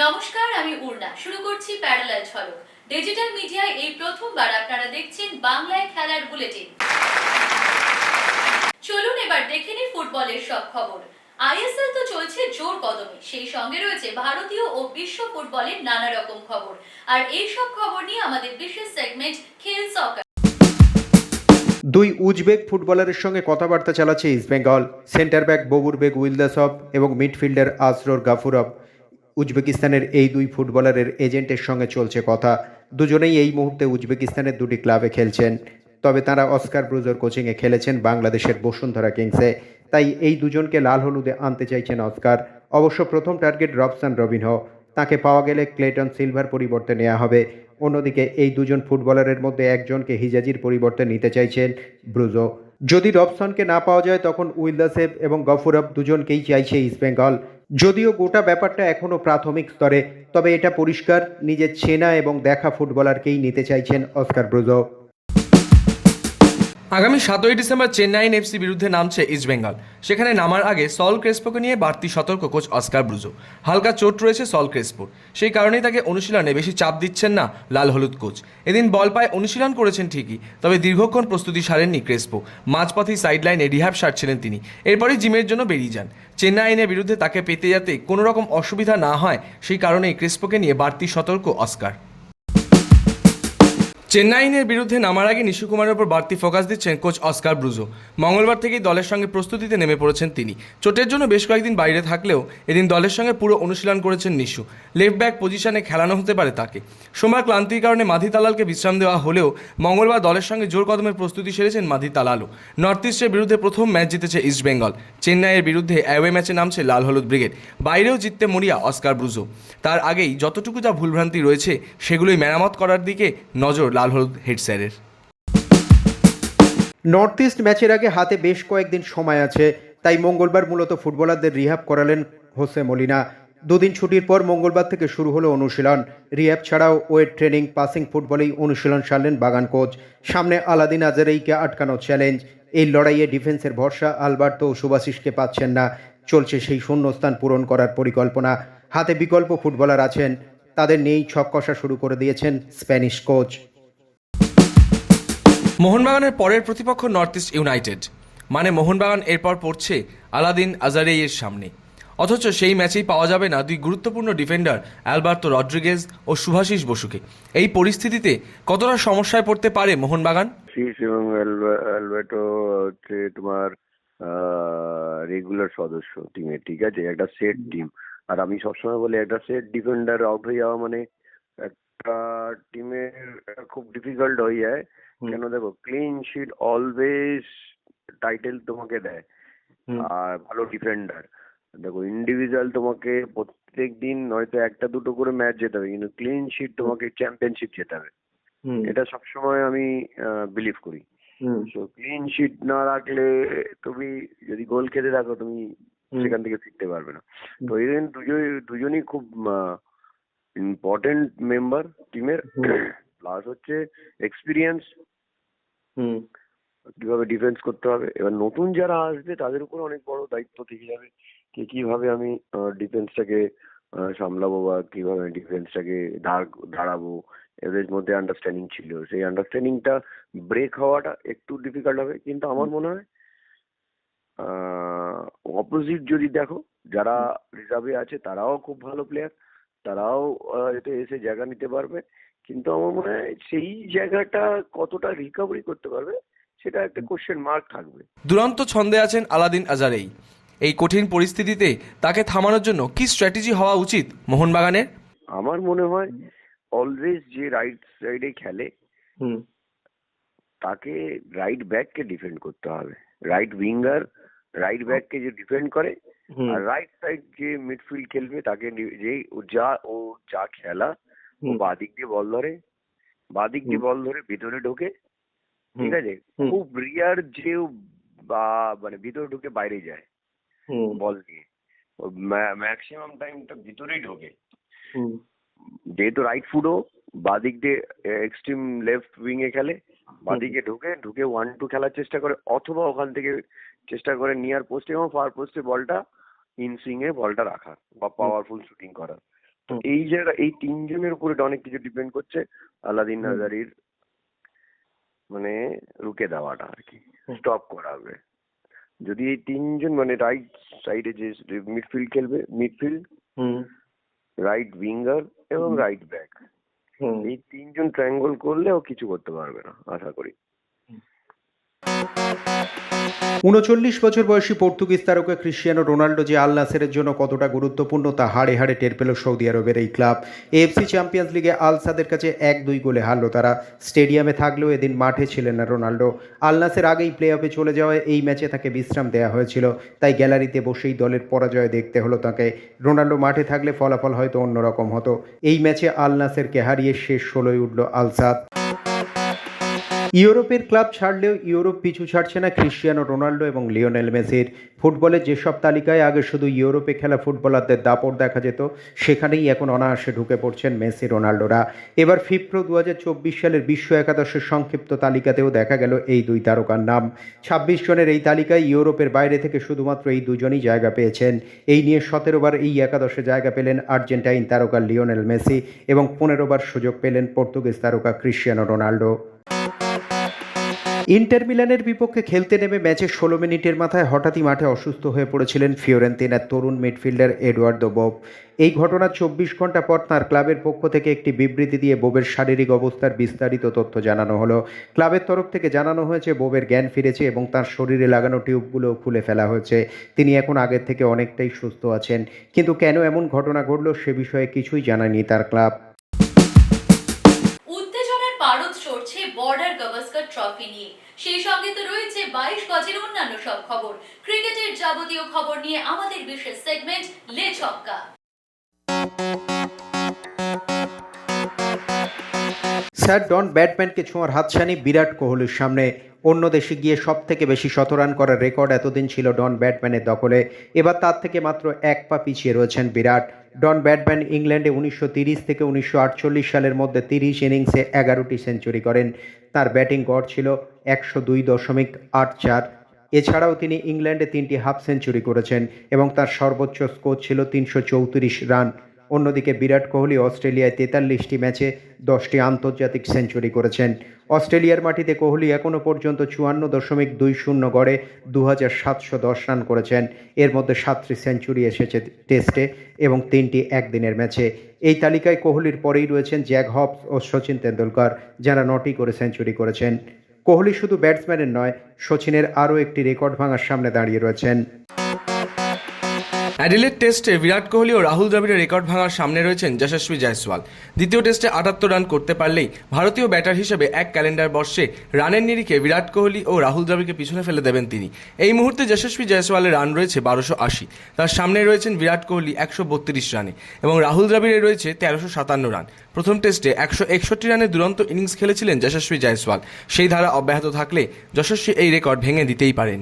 নমস্কার, আমি উর্না শুরু করছি প্যারালাল ঝলক। ডিজিটাল মিডিয়ায় এই প্রথমবার আপনারা দেখছেন বাংলায় খেলার বুলেটিন। চলুন এবার দেখে নিই ফুটবলের সব খবর। আইএসএল তো চলছে জোর কদমে। সেই সঙ্গে রয়েছে ভারতীয় ও বিশ্ব ফুটবলের নানা রকম খবর। আর এই সব খবর নিয়ে আমাদের বিশেষ সেগমেন্ট খেল সকার দুই উজবেক ফুটবলারের সঙ্গে কথাবার্তা চালাচ্ছে ইস্টবেঙ্গল সেন্টার ব্যাক ববুর বেগ উইলদাসব এবং মিডফিল্ডার আসরর গাফুরব উজবেকিস্তানের এই দুই ফুটবলারের এজেন্টের সঙ্গে চলছে কথা। দুজনেই এই মুহূর্তে উজবেকিস্তানের দুটি ক্লাবে খেলছেন। তবে তারা অস্কার ব্রুজোর কোচিংয়ে খেলেছেন বাংলাদেশের বসুন্ধরা কিংসে। তাই এই দুজনকে লাল হলুদে আনতে চাইছেন অস্কার। অবশ্য প্রথম টার্গেট রবসান রবিনহ। তাকে পাওয়া গেলে ক্লেটন সিলভার পরিবর্তে নেওয়া হবে। অন্যদিকে এই দুজন ফুটবলারের মধ্যে একজনকে হিজাজির পরিবর্তে নিতে চাইছেন ব্রুজো। যদি রবসনকে না পাওয়া যায়, তখন উইলদাসেব এবং গফুরব দুজনকেই চাইছে ইস্টবেঙ্গল যদিও গোটা ব্যাপারটা এখনও প্রাথমিক স্তরে, তবে এটা পরিষ্কার, নিজের চেনা এবং দেখা ফুটবলারকেই নিতে চাইছেন অস্কার ব্রুজো। আগামী সাতই ডিসেম্বর চেন্নাইন এফসি বিরুদ্ধে নামছে ইস্টবেঙ্গল সেখানে নামার আগে সল ক্রেসপোকে নিয়ে বাড়তি সতর্ক কোচ অস্কার ব্রুজো। হালকা চোট রয়েছে সল ক্রেসপোর। সেই কারণেই তাকে অনুশীলনে বেশি চাপ দিচ্ছেন না লাল হলুদ কোচ। এদিন বল পায়ে অনুশীলন করেছেন ঠিকই, তবে দীর্ঘক্ষণ প্রস্তুতি সারেননি ক্রেসপো। মাঝপথেই সাইডলাইনে রিহ্যাব সারছিলেন তিনি। এরপরই জিমের জন্য বেরিয়ে যান। চেন্নাইনের বিরুদ্ধে তাকে পেতে যাতে কোনো রকম অসুবিধা না হয়, সেই কারণেই ক্রেসপোকে নিয়ে বাড়তি সতর্ক অস্কার। চেন্নাইনের বিরুদ্ধে নামার আগে নিশু কুমারের উপর বাড়তি ফোকাস দিচ্ছেন কোচ অস্কার ব্রুজো। মঙ্গলবার থেকেই দলের সঙ্গে প্রস্তুতিতে নেমে পড়েছেন তিনি। চোটের জন্য বেশ কয়েকদিন বাইরে থাকলেও এদিন দলের সঙ্গে পুরো অনুশীলন করেছেন নিশু। লেফট ব্যাক পজিশনে খেলানো হতে পারে তাকে। সোমবার ক্লান্তির কারণে মাধি তালালকে বিশ্রাম দেওয়া হলেও মঙ্গলবার দলের সঙ্গে জোর কদমের প্রস্তুতি সেরেছেন মাধি তালালও। নর্থ ইস্টের বিরুদ্ধে প্রথম ম্যাচ জিতেছে ইস্টবেঙ্গল চেন্নাইয়ের বিরুদ্ধে অ্যাওয়ে ম্যাচে নামছে লাল হলুদ ব্রিগেড। বাইরেও জিততে মরিয়া অস্কার ব্রুজো। তার আগেই যতটুকু যা ভুলভ্রান্তি রয়েছে, সেগুলোই মেরামত করার দিকে নজর লাল হলুদ হেড স্যারের। নর্থ ইস্ট ম্যাচের আগে হাতে বেশ কয়েকদিন সময় আছে, তাই মঙ্গলবার মূলত ফুটবলারদের রিহাব করালেন হোসে মলিনা। দুদিন ছুটির পর মঙ্গলবার থেকে শুরু হলো অনুশীলন। রিহ্যাব ছাড়াও ওয়েট ট্রেনিং, পাসিং, ফুটবলেই অনুশীলন সারলেন বাগান কোচ। সামনে আলাদিন আজারেইকে আটকানো চ্যালেঞ্জ। এই লড়াইয়ে ডিফেন্সের ভরসা আলবার্তো ও সুভাশিসকে পাচ্ছেন না। চলছে সেই শূন্যস্থান পূরণ করার পরিকল্পনা। হাতে বিকল্প ফুটবলার আছেন। তাদের নিয়েই ছক কষা শুরু করে দিয়েছেন স্প্যানিশ কোচ। মোহনবাগানের পরের প্রতিপক্ষ নর্থ ইস্ট ইউনাইটেড। মানে মোহনবাগান এরপর পড়ছে আলাদিন আজারেইয়ের সামনে। অথচ সেই ম্যাচেই পাওয়া যাবে না দুই গুরুত্বপূর্ণ ডিফেন্ডার অ্যালবার্তো রড্রিগেজ ও শুভাশিস বসুকে। এই পরিস্থিতিতে কতটা সমস্যায় পড়তে পারে মোহনবাগান? শীষ এবং অ্যালবা- অ্যালবার্টো হচ্ছে তোমার রেগুলার সদস্য টিমের ঠিক আছে? একটা সেট টিম আর আমি সবসময় বলি একটা সেট ডিফেন্ডার আউট হয়ে যাওয়া মানে টিমের খুব ডিফিকাল্ট হয়ে যায়। কেন দেখো ক্লিন শিট অলওয়েজ টাইটেল তোমাকে দেয়। আর ভালো ডিফেন্ডার দেখো ইন্ডিভিজুয়াল তোমাকে প্রত্যেক দিন হয়তো একটা দুটো করে ম্যাচ যেতে হবে কিন্তু ক্লিন শিট তোমাকে চ্যাম্পিয়নশিপ যেতে হবে। এটা সবসময় আমি বিলিভ করি। সো ক্লিন শিট না রাখলে তুমি যদি গোল খেতে থাকো তুমি সেখান থেকে ফিরতে পারবে না। তো এদের দুজন দুজনই খুব ইম্পর্টেন্ট মেম্বার টিমের প্লাস হচ্ছে এক্সপিরিয়েন্স কীভাবে ডিফেন্স করতে হবে? এবার নতুন যারা আসবে তাদের উপর অনেক বড় দায়িত্ব থেকে যাবে যে কীভাবে আমি ডিফেন্সটাকে সামলাবো বা কীভাবে ডিফেন্সটাকে দাঁড়াবো। এদের মধ্যে আন্ডারস্ট্যান্ডিং ছিল। সেই আন্ডারস্ট্যান্ডিংটা ব্রেক হওয়াটা একটু ডিফিকাল্ট হবে। কিন্তু আমার মনে হয় অপোজিট যদি দেখো যারা রিজার্ভে আছে তারাও খুব ভালো প্লেয়ার তারাও এতে এসে জায়গা নিতে পারবে। কিন্তু আমার মনে হয় সেই জায়গাটা কতটা রিকভারি করতে পারবে সেটা একটা কোশ্চেন মার্ক থাকবে। দুরন্ত ছন্দে আছেন আলাদিন আজারেই। এই কঠিন পরিস্থিতিতে তাকে থামানোর জন্য কি স্ট্র্যাটেজি হওয়া উচিত মোহনবাগানের? আমার মনে হয় অলওয়েজ যে রাইট সাইডে খেলে তাকে রাইট ব্যাককে ডিফেন্ড করতে হবে। রাইট উইঙ্গার রাইট ব্যাককে যে ডিফেন্ড করে আর রাইট সাইড যে মিডফিল্ড খেলবে তাকে যে যা ও যা খেলা ও বাদিক দিয়ে বল ধরে বাদিক দিয়ে বল ধরে ভিতরে ঢোকে ঠিক আছে? খুব রিয়ার যে ও বা মানে ভিতরে ঢুকে বাইরে যায় বল নিয়ে। ম্যাক্সিমাম টাইমটা ভিতরেই ঢোকে। যেহেতু রাইট ফুটও বাদিক দিয়ে এক্সট্রিম লেফট উইং এ খেলে বাদিকে ঢুকে ঢুকে ওয়ান টু খেলার চেষ্টা করে অথবা ওখান থেকে চেষ্টা করে নিয়ার পোস্টে এবং ফার পোস্টে বলটা ইন সুইং এ বলটা রাখা বা পাওয়ারফুল শুটিং করা। তো এই জায়গা এই তিনজনের উপরে অনেক কিছু ডিপেন্ড করছে আলাদিন হুম। নাজারির মানে রুকে দেওয়াটা আর কি। স্টপ করাবে যদি এই তিনজন মানে রাইট সাইডে যে মিডফিল্ড খেলবে মিডফিল্ড হুম। রাইট উইঙ্গার এবং। রাইট ব্যাক এই তিনজন ট্রায়াঙ্গল করলে ও কিছু করতে পারবে না আশা করি। উনচল্লিশ বছর বয়সী পর্তুগিজ তারকা ক্রিশ্চিয়ানো রোনাল্ডো যে আল নাসেরের জন্য কতটা গুরুত্বপূর্ণ তা হাড়ে হাড়ে টের পেল সৌদি আরবের এই ক্লাব। এএফসি চ্যাম্পিয়ন্স লিগে আল সাদের কাছে এক দুই গোলে হারল তারা। স্টেডিয়ামে থাকলেও এদিন মাঠে ছিলেন না রোনাল্ডো। আল নাসের আগেই প্লে অফে চলে যাওয়ায় এই ম্যাচে তাকে বিশ্রাম দেওয়া হয়েছিল। তাই গ্যালারিতে বসেই দলের পরাজয় দেখতে হলো তাকে। রোনাল্ডো মাঠে থাকলে ফলাফল হয়তো অন্যরকম হতো। এই ম্যাচে আল নাসেরকে হারিয়ে শেষ ষোলোয় উঠল আল সাদ। ইউরোপের ক্লাব ছাড়লেও ইউরোপ পিছু ছাড়ছে না ক্রিশ্চিয়ানো রোনাল্ডো এবং লিওনেল মেসির। ফুটবলের যেসব তালিকায় আগে শুধু ইউরোপে খেলা ফুটবলারদের দাপট দেখা যেত, সেখানেই এখন অনায়াসে ঢুকে পড়ছেন মেসি, রোনাল্ডোরা। এবার ফিফপ্রো দু সালের বিশ্ব একাদশের সংক্ষিপ্ত তালিকাতেও দেখা গেল এই দুই তারকার নাম। ছাব্বিশ জনের এই তালিকায় ইউরোপের বাইরে থেকে শুধুমাত্র এই দুজনই জায়গা পেয়েছেন। এই নিয়ে সতেরোবার এই একাদশে জায়গা পেলেন আর্জেন্টাইন তারকা লিওনেল মেসি এবং পনেরোবার সুযোগ পেলেন পর্তুগিজ তারকা ক্রিশ্চিয়ানো রোনাল্ডো। ইন্টার মিলানের বিপক্ষে খেলতে নেমে ম্যাচের ষোলো মিনিটের মাথায় হঠাৎই মাঠে অসুস্থ হয়ে পড়েছিলেন ফিওরেন্তিনার তরুণ মিডফিল্ডার এডওয়ার্দো বব। এই ঘটনার চব্বিশ ঘণ্টা পর তাঁর ক্লাবের পক্ষ থেকে একটি বিবৃতি দিয়ে বোবের শারীরিক অবস্থার বিস্তারিত তথ্য জানানো হলো। ক্লাবের তরফ থেকে জানানো হয়েছে, বোবের জ্ঞান ফিরেছে এবং তার শরীরে লাগানো টিউবগুলো খুলে ফেলা হয়েছে। তিনি এখন আগের থেকে অনেকটাই সুস্থ আছেন। কিন্তু কেন এমন ঘটনা ঘটল সে বিষয়ে কিছুই জানায়নি তার ক্লাব। ট্রফি নিয়ে। সেই সঙ্গে তো রয়েছে বাইশ গজের অন্যান্য সব খবর। ক্রিকেটের যাবতীয় খবর নিয়ে আমাদের বিশেষ সেগমেন্ট লে ছক্কা। স্যার, ডন ব্যাটম্যানকে ছোঁয়ার হাতছানি বিরাট কোহলির সামনে। অন্য দেশে গিয়ে সব থেকে বেশি শতরান করার রেকর্ড এতদিন ছিল ডন ব্যাটম্যানের দখলে। এবার তার থেকে মাত্র এক পা পিছিয়ে রয়েছেন বিরাট। ডন ব্যাটম্যান ইংল্যান্ডে উনিশশো তিরিশ থেকে উনিশশো আটচল্লিশ সালের মধ্যে তিরিশ ইনিংসে এগারোটি সেঞ্চুরি করেন। তার ব্যাটিং গড় ছিল একশো দুই দশমিক আট চার। এছাড়াও তিনি ইংল্যান্ডে তিনটি হাফ সেঞ্চুরি করেছেন এবং তার সর্বোচ্চ স্কোর ছিল তিনশো চৌত্রিশ রান। অন্যদিকে বিরাট কোহলি অস্ট্রেলিয়ায় তেতাল্লিশটি ম্যাচে দশটি আন্তর্জাতিক সেঞ্চুরি করেছেন। অস্ট্রেলিয়ার মাটিতে কোহলি এখনও পর্যন্ত চুয়ান্ন দশমিক দুই শূন্য গড়ে দু হাজার সাতশো দশ রান করেছেন। এর মধ্যে সাতটি সেঞ্চুরি এসেছে টেস্টে এবং তিনটি একদিনের ম্যাচে। এই তালিকায় কোহলির পরেই রয়েছেন জ্যাক হবস ও সচিন তেন্ডুলকর, যারা নটি করে সেঞ্চুরি করেছেন। কোহলি শুধু ব্যাটসম্যানের নয়, সচিনের আরও একটি রেকর্ড ভাঙার সামনে দাঁড়িয়ে রয়েছেন। অ্যাডিলেড টেস্টে বিরাট কোহলি ও রাহুল দ্রাবিড়ের রেকর্ড ভাঙার সামনে রয়েছেন যশস্বী জয়সওয়াল। দ্বিতীয় টেস্টে আটাত্তর রান করতে পারলেই ভারতীয় ব্যাটার হিসেবে এক ক্যালেন্ডার বর্ষে রানের নিরিখে বিরাট কোহলি ও রাহুল দ্রাবিড়কে পিছনে ফেলে দেবেন তিনি। এই মুহূর্তে যশস্বী জয়সওয়ালের রান রয়েছে বারোশো আশি। তার সামনে রয়েছেন বিরাট কোহলি একশো বত্রিশ রানে এবং রাহুল দ্রাবিড়ের রয়েছে তেরোশো সাতান্ন রান। প্রথম টেস্টে একশো একষট্টি রানের দুরন্ত ইনিংস খেলেছিলেন যশস্বী জয়সওয়াল। সেই ধারা অব্যাহত থাকলে যশস্বী এই রেকর্ড ভেঙে দিতেই পারেন।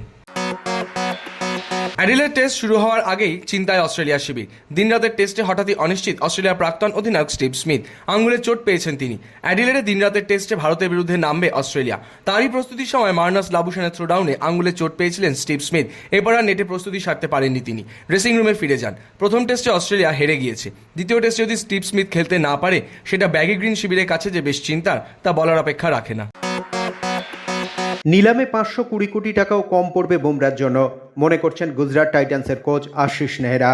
অ্যাডিলেড টেস্ট শুরু হওয়ার আগেই চিন্তায় অস্ট্রেলিয়া শিবির। দিনরাতের টেস্টে হঠাৎই অনিশ্চিত অস্ট্রেলিয়ার প্রাক্তন অধিনায়ক স্টিভ স্মিথ। আঙ্গুলে চোট পেয়েছেন তিনি। অ্যাডিলেডে দিনরাতের টেস্টে ভারতের বিরুদ্ধে নামবে অস্ট্রেলিয়া। তারই প্রস্তুতির সময় মার্নাস লাবুসানের থ্রোডাউনে আঙ্গুলে চোট পেয়েছিলেন স্টিভ স্মিথ। এবার আর নেটে প্রস্তুতি সারতে পারেননি তিনি। ড্রেসিং রুমে ফিরে যান। প্রথম টেস্টে অস্ট্রেলিয়া হেরে গিয়েছে। দ্বিতীয় টেস্টে যদি স্টিভ স্মিথ খেলতে না পারে, সেটা ব্যাগি গ্রিন শিবিরের কাছে যে বেশ চিন্তার, তা বলার অপেক্ষা রাখে না। নিলামে পাঁচশো কুড়ি কোটি টাকাও কম পড়বে বুমরার জন্য। মনে করছেন গুজরাট টাইটান্সের কোচ আশিস নেহরা।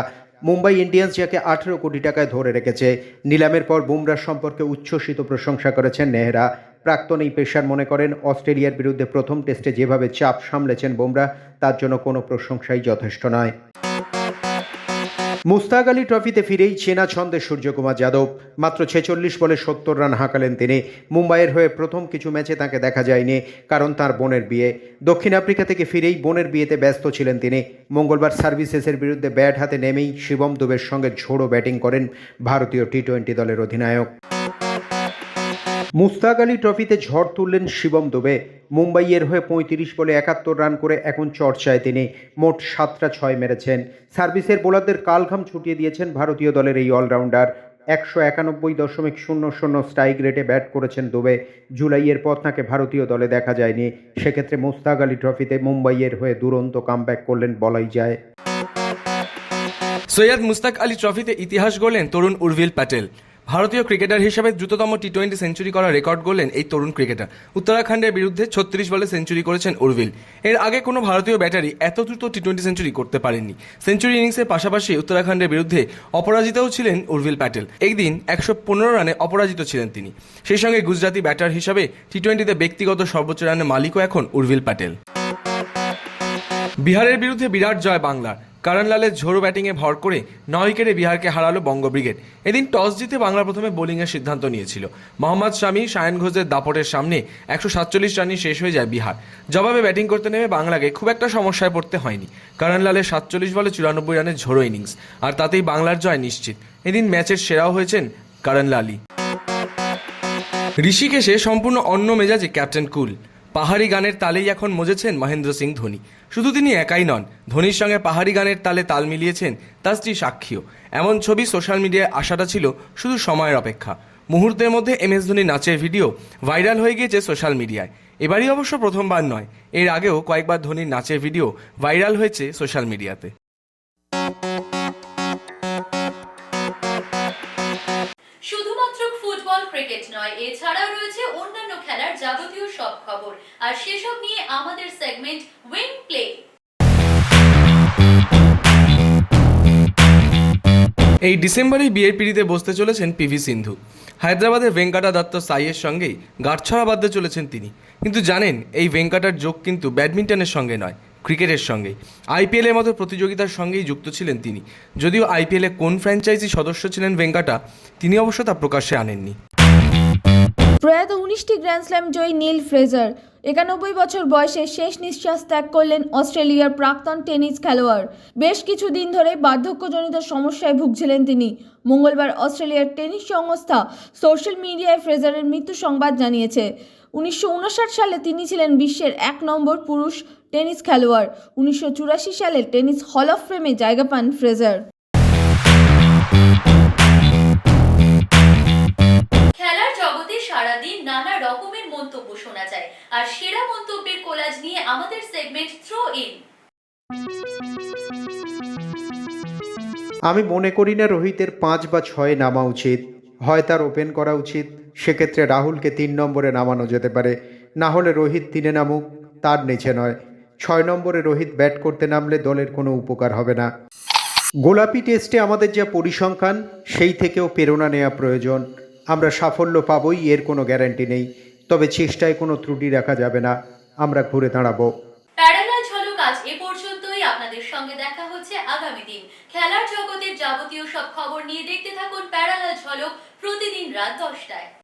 মুম্বাই ইন্ডিয়ান্স যাকে আঠেরো কোটি টাকায় ধরে রেখেছে। নিলামের পর বুমরার সম্পর্কে উচ্ছ্বসিত প্রশংসা করেছেন নেহরা। প্রাক্তন এই পেশার মনে করেন, অস্ট্রেলিয়ার বিরুদ্ধে প্রথম টেস্টে যেভাবে চাপ সামলেছেন বুমরা তার জন্য কোনো প্রশংসাই যথেষ্ট নয়। মুস্তাক আলী ট্রফিতে ফিরেই চেনা ছন্দে সূর্যকুমার যাদব। মাত্র ছেচল্লিশ বলে সত্তর রান হাঁকালেন তিনি। মুম্বাইয়ের হয়ে প্রথম কিছু ম্যাচে তাকে দেখা যায়নি, কারণ তার বোনের বিয়ে। দক্ষিণ আফ্রিকা থেকে ফিরেই বোনের বিয়েতে ব্যস্ত ছিলেন তিনি। মঙ্গলবার সার্ভিসেসের বিরুদ্ধে ব্যাট হাতে নেমেই শিবম দুবের সঙ্গে ঝোড়ো ব্যাটিং করেন ভারতীয় টি টোয়েন্টি দলের অধিনায়ক। মুস্তাক আলী ট্রফিতে ঝড় তুললেন শিবম দুবে। মুম্বাইয়ের হয়ে পঁয়ত্রিশ বলে একাত্তর রান করে এখন চর্চায় তিনি। মোট সাতটা ছয় মেরেছেন। সার্ভিসের বোলারদের কালঘাম ছুটিয়ে দিয়েছেন ভারতীয় দলের এই অলরাউন্ডার। একশো একানব্বই দশমিক শূন্য শূন্য স্ট্রাইক রেটে ব্যাট করেছেন দুবে। জুলাইয়ের পর তাকে ভারতীয় দলে দেখা যায়নি। সেক্ষেত্রে মুস্তাক আলী ট্রফিতে মুম্বাইয়ের হয়ে দুরন্ত কামব্যাক করলেন বলাই যায়। সৈয়দ মুস্তাক আলী ট্রফিতে ইতিহাস গড়লেন তরুণ উর্ভিল প্যাটেল। ভারতীয় ক্রিকেটার হিসেবে দ্রুততম টি টোয়েন্টি সেঞ্চুরি করার রেকর্ড গড়লেন এই তরুণ ক্রিকেটার। উত্তরাখণ্ডের বিরুদ্ধে ছত্রিশ বলে সেঞ্চুরি করেছেন উর্ভিল। এর আগে কোনো ভারতীয় ব্যাটারি এত দ্রুত টি টোয়েন্টি সেঞ্চুরি করতে পারেননি। সেঞ্চুরি ইনিংসের পাশাপাশি উত্তরাখণ্ডের বিরুদ্ধে অপরাজিতও ছিলেন উর্ভিল প্যাটেল। একদিন একশো পনেরো রানে অপরাজিত ছিলেন তিনি। সেই সঙ্গে গুজরাতি ব্যাটার হিসাবে টি টোয়েন্টিতে ব্যক্তিগত সর্বোচ্চ রানের মালিকও এখন উর্ভিল প্যাটেল। বিহারের বিরুদ্ধে বিরাট জয় বাংলার। কারণলালের ঝোড়ো ব্যাটিংয়ে ভর করে নয় উইকেটে বিহারকে হারালো বঙ্গ ব্রিগেড। এদিন টস জিতে বাংলা প্রথমে বোলিংয়ের সিদ্ধান্ত নিয়েছিল। মোহাম্মদ শামি সায়ন ঘোষের দাপটের সামনে একশো সাতচল্লিশ রানই শেষ হয়ে যায় বিহার। জবাবে ব্যাটিং করতে নেমে বাংলাকে খুব একটা সমস্যায় পড়তে হয়নি। কারণলালের সাতচল্লিশ বলে চুরানব্বই রানের ঝোড়ো ইনিংস, আর তাতেই বাংলার জয় নিশ্চিত। এদিন ম্যাচের সেরাও হয়েছেন কারণলালি ঋষিকেশে সম্পূর্ণ অন্য মেজাজে ক্যাপ্টেন কুল। পাহাড়ি গানের তালেই এখন মজেছেন মহেন্দ্র সিং ধোনি। শুধু তিনি একাই নন, ধোনির সঙ্গে পাহাড়ি গানের তালে তাল মিলিয়েছেন তার স্ত্রী সাক্ষীও। এমন ছবি সোশ্যাল মিডিয়ায় আসাটা ছিল শুধু সময়ের অপেক্ষা। মুহূর্তের মধ্যে এম এস ধোনি নাচের ভিডিও ভাইরাল হয়ে গিয়েছে সোশ্যাল মিডিয়ায়। এবারই অবশ্য প্রথমবার নয়, এর আগেও কয়েকবার ধোনির নাচের ভিডিও ভাইরাল হয়েছে সোশ্যাল মিডিয়াতে। ক্রিকেট নয়। এছাড়াও রয়েছে অন্যান্য খেলার যাবতীয় সব খবর। আর সেসব নিয়ে আমাদের সেগমেন্ট উইং প্লে এই ডিসেম্বরেই বিয়ের বসতে চলেছেন পিভি সিন্ধু। হায়দ্রাবাদের ভেঙ্কাটা দত্ত সাইয়ের সঙ্গেই গাঁটছড়া বাঁধতে চলেছেন তিনি। কিন্তু জানেন, এই ভেঙ্কাটার যোগ কিন্তু ব্যাডমিন্টনের সঙ্গে নয়, ক্রিকেটের সঙ্গে। আইপিএলের মতো প্রতিযোগিতার সঙ্গেই যুক্ত ছিলেন তিনি। যদিও আইপিএলে কোন ফ্র্যাঞ্চাইজি সদস্য ছিলেন ভেঙ্কাটা, তিনি অবশ্য তা প্রকাশ্যে আনেননি। প্রয়াত উনিশটি গ্র্যান্ড স্ল্যাম জয়ী নীল ফ্রেজার। একানব্বই বছর বয়সে শেষ নিঃশ্বাস ত্যাগ করলেন অস্ট্রেলিয়ার প্রাক্তন টেনিস খেলোয়াড়। বেশ কিছুদিন ধরে বার্ধক্যজনিত সমস্যায় ভুগছিলেন তিনি। মঙ্গলবার অস্ট্রেলিয়ার টেনিস সংস্থা সোশ্যাল মিডিয়ায় ফ্রেজারের মৃত্যু সংবাদ জানিয়েছে। উনিশশো উনষাট সালে তিনি ছিলেন বিশ্বের এক নম্বর পুরুষ টেনিস খেলোয়াড়। উনিশশো চুরাশি সালে টেনিস হল অফ ফ্রেমে জায়গা পান ফ্রেজার। আমাদের সেগমেন্ট থ্রো ইন আমি মনে করি না রোহিতের পাঁচ বা ছয়ে নামা উচিত। হয় তার ওপেন করা উচিত। সেক্ষেত্রে রাহুলকে তিন নম্বরে নামানো যেতে পারে। না হলে রোহিত তিনে নামুক, তার নিচে নয়। ছয় নম্বরে রোহিত ব্যাট করতে নামলে দলের কোনো উপকার হবে না। গোলাপি টেস্টে আমাদের যা পরিসংখ্যান, সেই থেকেও প্রেরণা নেওয়া প্রয়োজন। আমরা সাফল্য পাবই, এর কোনো গ্যারান্টি নেই। তবে চেষ্টায় কোনো ত্রুটি রাখা যাবে না। আমরা ঘুরে দাঁড়াবো। প্যারালাল ঝলক আজ এ পর্যন্তই। আপনাদের সঙ্গে দেখা হচ্ছে আগামী দিন। খেলার জগতের যাবতীয় সব খবর নিয়ে দেখতে থাকুন প্যারালাল ঝলক প্রতিদিন রাত দশটায়।